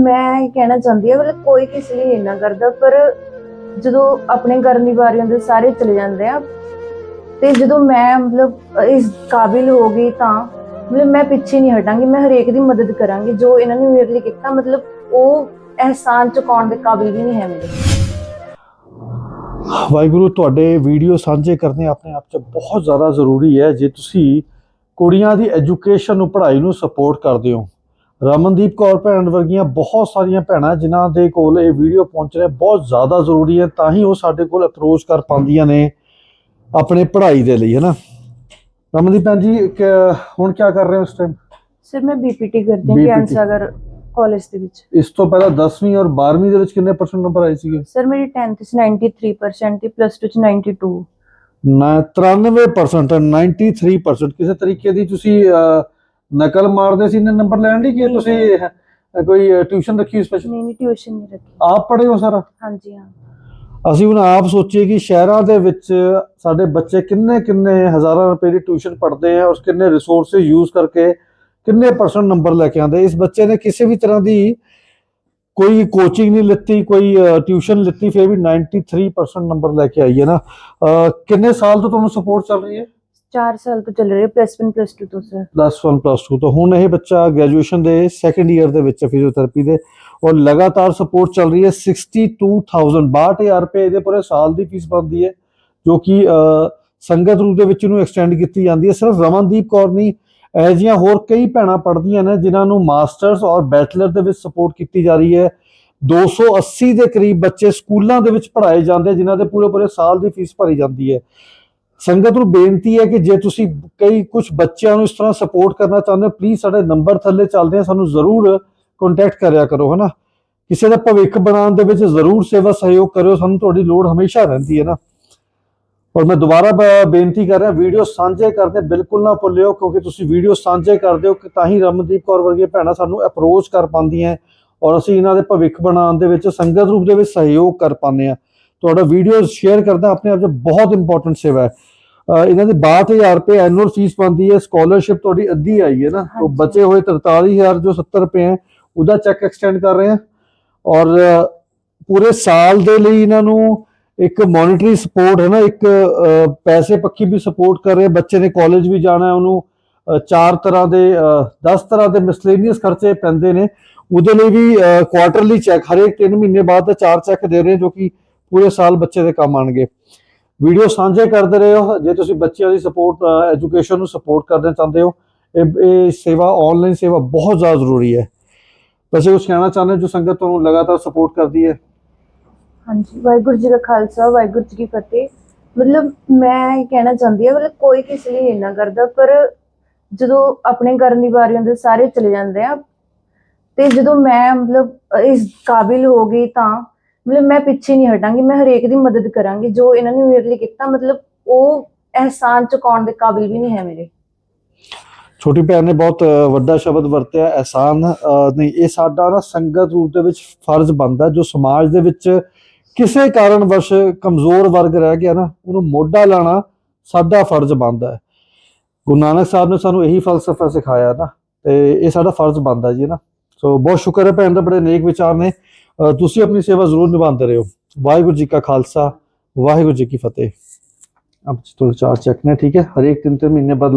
ਮੈਂ ਇਹ ਕਹਿਣਾ ਚਾਹੁੰਦੀ ਹਾਂ, ਮਤਲਬ ਕੋਈ ਕਿਸੇ ਲਈ ਇੰਨਾ ਕਰਦਾ, ਪਰ ਜਦੋਂ ਆਪਣੇ ਕਰਨ ਦੀ ਵਾਰੀ ਹੁੰਦੀ ਸਾਰੇ ਚਲੇ ਜਾਂਦੇ ਆ, ਤੇ ਜਦੋਂ ਮੈਂ ਮਤਲਬ ਇਸ ਕਾਬਿਲ ਹੋ ਗਈ ਤਾਂ ਮਤਲਬ ਮੈਂ ਪਿੱਛੇ ਨਹੀਂ ਹਟਾਂਗੀ, ਮੈਂ ਹਰੇਕ ਦੀ ਮਦਦ ਕਰਾਂਗੀ, ਜੋ ਇਹਨਾਂ ਨੇ ਮੇਰੇ ਲਈ ਕੀਤਾ, ਮਤਲਬ ਉਹ ਅਹਿਸਾਨ ਚੁਕਾਉਣ ਦੇ ਕਾਬਿਲ ਵੀ ਨਹੀਂ ਹੈ ਮੇਰੇ। ਵਾਹਿਗੁਰੂ, ਤੁਹਾਡੇ ਵੀਡੀਓ ਸਾਂਝੇ ਕਰਨੇ ਆਪਣੇ ਆਪ 'ਚ ਬਹੁਤ ਜ਼ਿਆਦਾ ਜ਼ਰੂਰੀ ਹੈ। ਜੇ ਤੁਸੀਂ ਕੁੜੀਆਂ ਦੀ ਐਜੂਕੇਸ਼ਨ ਨੂੰ, ਪੜ੍ਹਾਈ ਨੂੰ ਸਪੋਰਟ ਕਰਦੇ ਹੋ ਰਮਨਦੀਪ ਕੌਰ ਭੈਣ ਵਰਗੀਆਂ ਬਹੁਤ ਸਾਰੀਆਂ ਭੈਣਾਂ ਜਿਨ੍ਹਾਂ ਦੇ ਕੋਲ ਇਹ ਵੀਡੀਓ ਪਹੁੰਚ ਰਿਹਾ ਬਹੁਤ ਜ਼ਿਆਦਾ ਜ਼ਰੂਰੀ ਹੈ ਤਾਂ ਹੀ ਉਹ ਸਾਡੇ ਕੋਲ ਅਪਰੋਚ ਕਰ ਪਾਉਂਦੀਆਂ ਨੇ ਆਪਣੇ ਪੜ੍ਹਾਈ ਦੇ ਲਈ ਹੈ ਨਾ ਰਮਨਦੀਪ ਭੈਣ ਜੀ ਹੁਣ ਕੀ ਕਰ ਰਹੇ ਹੋ ਇਸ ਟਾਈਮ ਸਰ ਮੈਂ ਬੀਪੀਟੀ ਕਰਦੀ ਹਾਂ ਗਿਆਨ ਸਾਗਰ ਕਾਲਜ ਦੇ ਵਿੱਚ। ਇਸ ਤੋਂ ਪਹਿਲਾਂ 10ਵੀਂ ਔਰ 12ਵੀਂ ਦੇ ਵਿੱਚ ਕਿੰਨੇ ਪਰਸੈਂਟ ਨੰਬਰ ਆਏ ਸੀਗੇ? ਸਰ ਮੇਰੀ 10th ਚ 93% ਤੇ ਪਲੱਸ 2 ਚ 92 ਨਾ 93% 93% ਕਿਸੇ ਤਰੀਕੇ ਦੀ ਤੁਸੀਂ ਨਕਲ ਮਾਰਦੇ ਸੀ ਨੇ ਨੰਬਰ ਲੈਣ ਲਈ ਕਿ ਤੁਸੀਂ ਕੋਈ ਟਿਊਸ਼ਨ ਰੱਖੀ ਸਪੈਸ਼ਲ ਨਹੀਂ ਨਹੀਂ ਟਿਊਸ਼ਨ ਨਹੀਂ ਰੱਖੀ। ਆਪ ਪੜ੍ਹੇ ਹੋ ਸਾਰਾ? ਹਾਂਜੀ ਹਾਂ। ਅਸੀਂ ਹੁਣ ਆਪ ਸੋਚੀਏ ਕਿ ਸ਼ਹਿਰਾਂ ਦੇ ਵਿੱਚ ਸਾਡੇ ਬੱਚੇ ਕਿੰਨੇ ਕਿੰਨੇ ਹਜ਼ਾਰਾਂ ਰੁਪਏ ਦੀ ਟਿਊਸ਼ਨ ਪੜ੍ਹਦੇ ਆ ਉਸ ਕਿੰਨੇ ਰਿਸੋਰਸਸ ਯੂਜ਼ ਕਰਕੇ ਕਿੰਨੇ ਪਰਸੈਂਟ ਨੰਬਰ ਲੈ ਕੇ ਆਉਂਦੇ ਇਸ ਬੱਚੇ ਨੇ ਕਿਸੇ ਵੀ ਤਰ੍ਹਾਂ ਦੀ ਕੋਈ ਕੋਚਿੰਗ ਨਹੀਂ ਲਿੱਤੀ ਕੋਈ ਟਿਊਸ਼ਨ ਲਿੱਤੀ ਫਿਰ ਵੀ 93% ਨੰਬਰ ਲੈ ਕੇ ਆਈ ਹੈ ਨਾ। ਕਿੰਨੇ ਸਾਲ ਤੋਂ ਤੁਹਾਨੂੰ ਸਪੋਰਟ ਚੱਲ ਰਹੀ ਹੈ? 4 ਸਾਲ ਤੋਂ ਚੱਲ ਰਹੀ ਪਲੱਸ 1 ਪਲੱਸ 2 ਤੋਂ ਸਰ ਪਲੱਸ 1 ਪਲੱਸ 2 ਤੋਂ। ਹੁਣ ਇਹ ਬੱਚਾ ਗ੍ਰੈਜੂਏਸ਼ਨ ਦੇ ਸੈਕੰਡ ਈਅਰ ਦੇ ਵਿੱਚ ਫਿਜ਼ੀਓਥੈਰੇਪੀ ਦੇ ਔਰ ਲਗਾਤਾਰ ਸਪੋਰਟ ਚੱਲ ਰਹੀ ਹੈ 62000 62000 ਰੁਪਏ ਇਹਦੇ ਪੂਰੇ ਸਾਲ ਦੀ ਫੀਸ ਬਣਦੀ ਹੈ, ਜੋ ਕਿ ਸੰਗਤ ਰੂਪ ਦੇ ਵਿੱਚ ਇਹਨੂੰ ਐਕਸਟੈਂਡ ਕੀਤੀ ਜਾਂਦੀ ਹੈ। ਸਿਰਫ ਰਮਨਦੀਪ ਕੌਰ ਨਹੀਂ, ਇਹੋ ਹੋਰ ਕਈ ਭੈਣਾਂ ਪੜ੍ਹਦੀਆਂ ਨੇ ਜਿਨ੍ਹਾਂ ਨੂੰ ਮਾਸਟਰਸ ਔਰ ਬੈਚਲਰ ਦੇ ਵਿੱਚ ਸਪੋਰਟ ਕੀਤੀ ਜਾ ਰਹੀ ਹੈ। 280 ਦੇ ਕਰੀਬ ਬੱਚੇ ਸਕੂਲਾਂ ਦੇ ਵਿੱਚ ਪੜ੍ਹਾਏ ਜਾਂਦੇ ਜਿਨ੍ਹਾਂ ਦੇ ਪੂਰੇ ਪੂਰੇ ਸਾਲ ਦੀ ਫੀਸ ਭਰੀ ਜਾਂਦੀ ਹੈ। ਸੰਗਤ ਨੂੰ ਬੇਨਤੀ ਹੈ ਕਿ ਜੇ ਤੁਸੀਂ ਕਈ ਕੁਝ ਬੱਚਿਆਂ ਨੂੰ ਇਸ ਤਰ੍ਹਾਂ ਸਪੋਰਟ ਕਰਨਾ ਚਾਹੁੰਦੇ ਹੋ ਪਲੀਜ਼ ਸਾਡੇ ਨੰਬਰ ਥੱਲੇ ਚੱਲਦੇ ਆ, ਸਾਨੂੰ ਜ਼ਰੂਰ ਕੰਟੈਕਟ ਕਰਿਆ ਕਰੋ, ਹਨਾ? ਕਿਸੇ ਦਾ ਭਵਿੱਖ ਬਣਾਉਣ ਦੇ ਵਿੱਚ ਜ਼ਰੂਰ ਸੇਵਾ ਸਹਿਯੋਗ ਕਰਿਓ, ਸਾਨੂੰ ਤੁਹਾਡੀ ਲੋੜ ਹਮੇਸ਼ਾ ਰਹਿੰਦੀ ਹੈ ਨਾ। ਔਰ ਮੈਂ ਦੁਬਾਰਾ ਬ- ਬੇਨਤੀ ਕਰ ਰਿਹਾ ਵੀਡੀਓ ਸਾਂਝੇ ਕਰਦੇ ਬਿਲਕੁਲ ਨਾ ਭੁੱਲਿਓ, ਕਿਉਂਕਿ ਤੁਸੀਂ ਵੀਡੀਓ ਸਾਂਝੇ ਕਰਦੇ ਹੋ ਕਿ ਤਾਂ ਹੀ ਰਮਨਦੀਪ ਕੌਰ ਵਰਗੀਆਂ ਭੈਣਾਂ ਸਾਨੂੰ ਅਪਰੋਚ ਕਰ ਪਾਉਂਦੀਆਂ ਔਰ ਅਸੀਂ ਇਹਨਾਂ ਦੇ ਭਵਿੱਖ ਬਣਾਉਣ ਦੇ ਵਿੱਚ, ਸੰਗਤ ਰੂਪ ਦੇ ਵਿੱਚ ਸਹਿਯੋਗ ਕਰ ਪਾਉਂਦੇ ਆ ਤੁਹਾਡਾ ਵੀਡੀਓ ਸ਼ੇਅਰ ਕਰਦਾ ਆਪਣੇ ਆਪ 'ਚ ਬਹੁਤ ਇੰਪੋਰਟੈਂਟ ਸੇਵਾ ਹੈ। ਇਹਨਾਂ ਦੀ 62000 ਰੁਪਏ ਐਨੂਅਲ ਫੀਸ ਬਣਦੀ ਹੈ ਸਕਾਲਰਸ਼ਿਪ ਤੁਹਾਡੀ ਅੱਧੀ ਆਈ ਹੈ ਨਾ। ਹਾਂਜੀ। ਬਚੇ ਹੋਏ 43000 ਜੋ 70 ਰੁਪਏ ਹੈ ਉਹਦਾ ਚੈੱਕ ਐਕਸਟੈਂਡ ਕਰ ਰਹੇ ਹਾਂ। ਔਰ ਪੂਰੇ ਸਾਲ ਦੇ ਲਈ ਇਹਨਾਂ ਨੂੰ ਇੱਕ ਮੋਨਿਟਰੀ ਸਪੋਰਟ ਹੈ ਨਾ ਇੱਕ ਪੈਸੇ ਪੱਕੀ ਵੀ ਸਪੋਰਟ ਕਰ ਰਹੇ ਬੱਚੇ ਨੇ ਕਾਲਜ ਵੀ ਜਾਣਾ ਹੈ ਉਹਨੂੰ ਚਾਰ ਤਰ੍ਹਾਂ ਦੇ 10 ਤਰ੍ਹਾਂ ਦੇ ਮਿਸਲੇਨੀਅਸ ਖਰਚੇ ਪੈਂਦੇ ਨੇ। ਉਹਦੇ ਲਈ ਵੀ ਕੁਆਟਰਲੀ ਚੈੱਕ ਹਰੇਕ 3 ਮਹੀਨੇ ਬਾਅਦ ਤਾਂ ਚਾਰ ਚੈੱਕ ਦੇ ਰਹੇ ਜੋ ਕਿ ਪੂਰੇ ਸਾਲ ਬੱਚੇ ਦੇ ਕੰਮ ਆਣਗੇ ਵੀਡੀਓ ਸਾਂਝੇ ਕਰਦੇ ਰਹੋ ਜੇ ਤੁਸੀਂ ਬੱਚਿਆਂ ਦੀ ਸਪੋਰਟ ਐਜੂਕੇਸ਼ਨ ਨੂੰ ਸਪੋਰਟ ਕਰਨਾ ਚਾਹੁੰਦੇ ਹੋ, ਇਹ ਇਹ ਸੇਵਾ ਆਨਲਾਈਨ ਸੇਵਾ ਬਹੁਤ ਜ਼ਿਆਦਾ ਜ਼ਰੂਰੀ ਹੈ। ਵੈਸੇ ਕੁਝ ਕਹਿਣਾ ਚਾਹੁੰਦੇ ਜੋ ਸੰਗਤ ਤੁਹਾਨੂੰ ਲਗਾਤਾਰ ਸਪੋਰਟ ਕਰਦੀ ਹੈ? ਹਾਂਜੀ, ਵਾਹਿਗੁਰੂ ਜੀ ਦਾ ਖਾਲਸਾ, ਵਾਹਿਗੁਰੂ ਜੀ ਕੀ ਫਤਿਹ। ਮਤਲਬ ਮੈਂ ਇਹ ਕਹਿਣਾ ਚਾਹੁੰਦੀ ਹਾਂ, ਮਤਲਬ ਕੋਈ ਕਿਸੇ ਲਈ ਇੰਨਾ ਕਰਦਾ, ਪਰ ਜਦੋਂ ਆਪਣੇ ਕਰਨ ਦੀ ਵਾਰੀ ਹੁੰਦੀ ਸਾਰੇ ਚਲੇ ਜਾਂਦੇ ਆ। ਤੇ ਜਦੋਂ ਮੈਂ ਮਤਲਬ ਇਸ ਕਾਬਿਲ ਹੋ ਗਈ ਤਾਂ ਮਤਲਬ ਮੈਂ ਪਿੱਛੇ ਨਹੀਂ ਹਟਾਂਗੀ, ਮੈਂ ਹਰੇਕ ਦੀ ਮਦਦ ਕਰਾਂਗੀ, ਜੋ ਇਹਨਾਂ ਨੇ ਮੇਰੇ ਲਈ ਕੀਤਾ, ਮਤਲਬ ਉਹ ਅਹਿਸਾਨ ਚੁਕਾਉਣ ਦੇ ਕਾਬਿਲ ਵੀ ਨਹੀਂ ਹੈ ਮੇਰੇ। ਛੋਟੀ ਭੈਣ ਨੇ ਬਹੁਤ ਵੱਡਾ ਸ਼ਬਦ ਵਰਤਿਆ, ਅਹਿਸਾਨ ਨਹੀਂ, ਇਹ ਸਾਡਾ ਨਾ ਸੰਗਤ ਰੂਪ ਦੇ ਵਿੱਚ ਫਰਜ਼ ਬਣਦਾ, ਜੋ ਸਮਾਜ ਦੇ ਵਿੱਚ ਕਿਸੇ ਕਾਰਨਵਸ਼ ਕਮਜ਼ੋਰ ਵਰਗ ਰਹਿ ਗਿਆ ਨਾ, ਉਹਨੂੰ ਮੋਢਾ ਲਾਣਾ ਸਾਡਾ ਫਰਜ਼ ਬਣਦਾ ਹੈ। ਗੁਰੂ ਨਾਨਕ ਸਾਹਿਬ ਨੇ ਸਾਨੂੰ ਇਹੀ ਫਲਸਫਾ ਸਿਖਾਇਆ ਨਾ, ਤੇ ਇਹ ਸਾਡਾ ਫਰਜ਼ ਬਣਦਾ ਜੀ ਨਾ। ਸੋ ਬਹੁਤ ਸ਼ੁਕਰ ਹੈ ਭੈਣ ਦਾ, ਬੜੇ ਨੇਕ ਵਿਚਾਰ ਨੇ। ਤੁਸੀਂ ਆਪਣੀ ਸੇਵਾ ਜ਼ਰੂਰ ਨਿਭਾਉਂਦੇ ਰਹੋ। ਵਾਹਿਗੁਰੂ ਜੀ ਕਾ ਖਾਲਸਾ, ਵਾਹਿਗੁਰੂ ਜੀ ਕੀ ਫਤਿਹ। ਅਬ ਤੁਹਾਡੇ ਚਾਰ ਚੈੱਕ ਨੇ, ਠੀਕ ਹੈ? ਹਰ ਇੱਕ ਤਿੰਨ ਤਿੰਨ ਮਹੀਨੇ ਬਾਅਦ